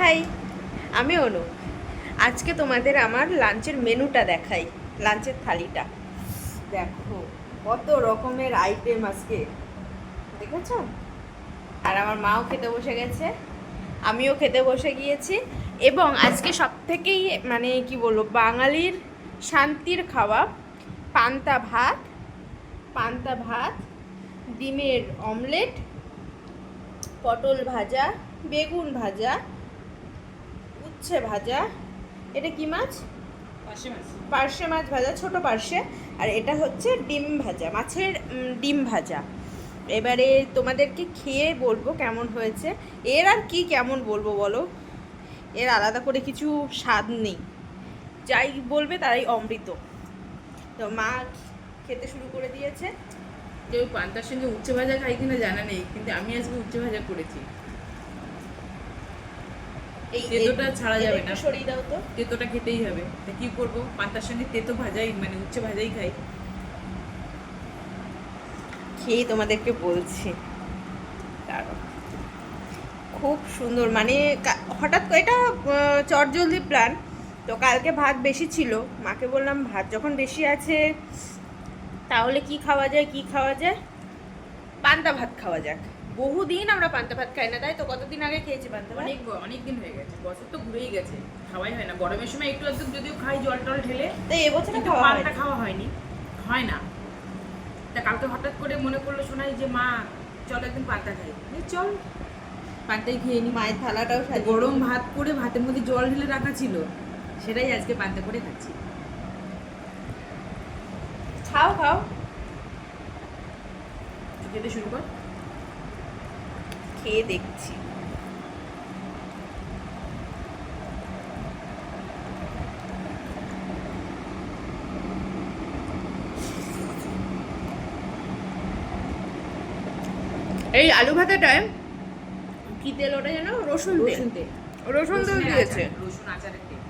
High, আমি অনু। আজকে তোমাদের আমার লাঞ্চের মেনুটা দেখাই, লাঞ্চের থালিটা। দেখো, কত রকমের আইটেম আজকে। দেখেছ? আর আমার মাও খেতে বসে গেছে, আমিও খেতে বসে গিয়েছি। এবং আজকে সব থেকেই মানে কি বলব, বাঙালির শান্তির খাওয়া, পান্তা ভাত পান্তা ভাত, ডিমের অমলেট পটল ভাজা, বেগুন ভাজা উচ্ছে ভাজা। এটা কি মাছ? পার্শে মাছ। ভাজা ছোট পার্শে। আর এটা হচ্ছে ডিম ভাজা মাছের ডিম ভাজা। এবারে তোমাদেরকে খেয়ে বলব কেমন হয়েছে। এর আর কি কেমন বলব বলো? এর আলাদা করে কিছু স্বাদ নেই। যাই বলবে তারাই অমৃত। তো মা খেতে শুরু করে দিয়েছে। কেউ পান্তার সঙ্গে উচ্ছে ভাজা খাই কিনা জানা নেই কিন্তু আমি আজকে উচ্ছে ভাজা করেছি। তেঁতোটা ছাড়া যাবে না। সরিয়ে দাও তো। তেতোটা খেতেই হবে। তা কি করব? পান্তার সঙ্গে তেতো ভাজাই মানে উচ্ছে ভাজাই খাই। খেয়ে তোমাদেরকে বলছি। খুব সুন্দর। মানে হঠাৎ এটা চটজলদি প্ল্যান তো কালকে ভাত বেশি ছিল। মাকে বললাম ভাত যখন বেশি আছে তাহলে কি খাওয়া যায় কি খাওয়া যায়? পান্তা ভাত খাওয়া যাক। বহুদিন আমরা পান্তা ভাত খাই না তাই তো? কতদিন আগে খেয়েছি পান্তা ভাত? অনেক অনেক দিন হয়ে গেছে। বছর তো ঘুরেই গেছে খাওয়াই হয় না। গরমের সময় একটু একটু যদিও খাই জল টল ঢেলে তাই এবছর কিন্তু খাওয়া হয়নি। খাওয়া হয়নি হয় না। তা কালকে হঠাৎ করে মনে করল শোনাই যে মা চল একদিন পান্তা খাই। চল পান্তাই খেয়ে নি মায়ের থালাটাও গরম ভাত করে ভাতের মধ্যে জল ঢেলে রাখা ছিল সেটাই আজকে পান্তা করে খাচ্ছি। খাও খাও। খেতে শুরু কর। খেয়ে দেখছি। এই আলু ভাতাটায় কি তেল ওটা যেন? রসুন তেল। রসুন তেল। রসুন তেল দিয়েছে। রসুন আচারের তেল।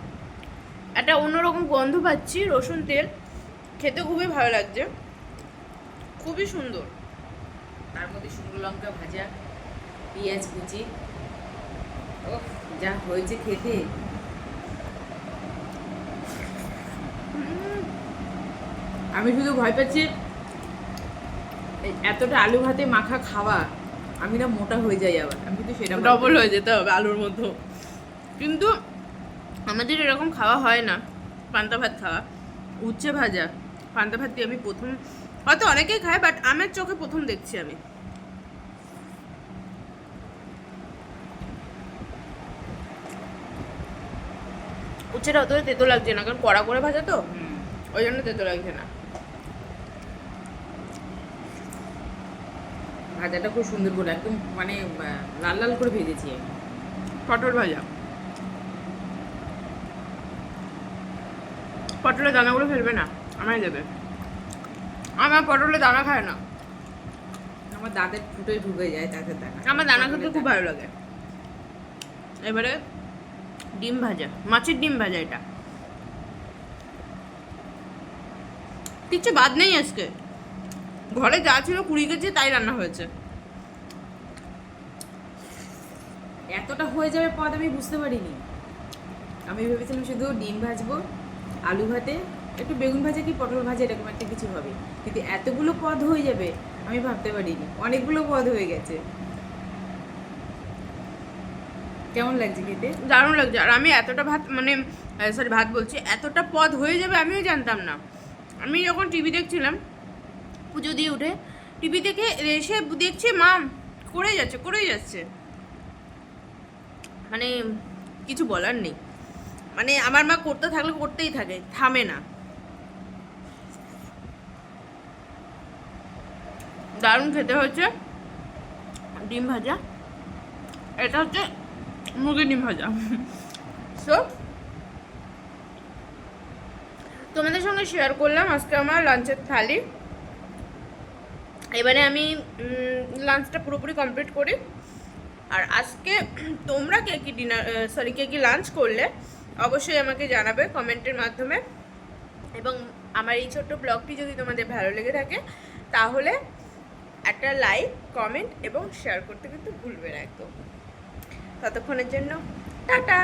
একটা অন্যরকম গন্ধ পাচ্ছি রসুন তেল। খেতে খুবই ভালো লাগছে। খুবই সুন্দর। তার মধ্যে শুকনো লঙ্কা ভাজা। পেঁয়াজ কুচি। ও যা হয়েছে খেতে। আমি শুধু ভয় পাচ্ছি এতটা আলু ভাতে মাখা খাওয়া আমি না মোটা হয়ে যাই আবার। আমি কিন্তু সেটা ডবল হয়ে যেতে হবে আলুর মধ্যে। কিন্তু আমাদের এরকম খাওয়া হয় না পান্তা ভাত খাওয়া। উচ্ছে ভাজা পান্তা ভাত দিয়ে আমি প্রথম হয়তো অনেকেই খায় বাট আমার চোখে প্রথম দেখছি আমি। উচ্ছেটা অত তেতো লাগছে না কারণ কড়া করে ভাজা তো। ওই জন্য তেতো লাগছে না। ভাজাটা খুব সুন্দর করে একদম মানে লাল লাল করে ভেজেছি পটল ভাজা। পটলের দানাগুলো ফেলবে না আমায় দেবে। আমার পটলের দানা খায় না। আমার দাঁতের ফুটে ঢুকে যায় তাতে দানা। আমার দানা খেতে খুব ভালো লাগে। এবারে ডিম ভাজা, মাছের ডিম ভাজা এটা। কিচ্ছু বাদ নেই আজকে। ঘরে যা ছিল কুড়ি কেজি তাই রান্না হয়েছে। এতটা হয়ে যাবে পদ আমি বুঝতে পারিনি। আমি ভেবেছিলাম শুধু ডিম ভাজবো, আলু ভাতে, একটু বেগুন ভাজা কি পটল ভাজা, এরকম একটা কিছু হবে। কিন্তু এতগুলো পদ হয়ে যাবে, আমি ভাবতে পারিনি। অনেকগুলো পদ হয়ে গেছে। কেমন লাগছে খেতে? দারুণ লাগছে। আর আমি এতটা ভাত মানে সরি ভাত বলছি, এতটা পদ হয়ে যাবে আমিও জানতাম না। আমি যখন টিভি দেখছিলাম, পুজো দিয়ে উঠে টিভি দেখে এসে দেখছি মা করেই যাচ্ছে করেই যাচ্ছে। মানে কিছু বলার নেই। মানে আমার মা করতে থাকলে করতেই থাকে, থামে না। দারুণ খেতে হচ্ছে ডিম ভাজা। এটা হচ্ছে মুরগির ডিম ভাজা। সো তোমাদের সঙ্গে শেয়ার করলাম আজকে আমার লাঞ্চের থালি। এবারে আমি লাঞ্চটা পুরোপুরি কমপ্লিট করি। আর আজকে তোমরা কে কি ডিনার সরি কে কি লাঞ্চ করলে, অবশ্যই আমাকে জানাবে কমেন্টের মাধ্যমে। এবং আমার এই ছোট্ট ব্লগটি যদি তোমাদের ভালো লেগে থাকে, তাহলে একটা লাইক কমেন্ট এবং শেয়ার করতে কিন্তু ভুলবে না একদম। ততক্ষণের জন্য টাটা।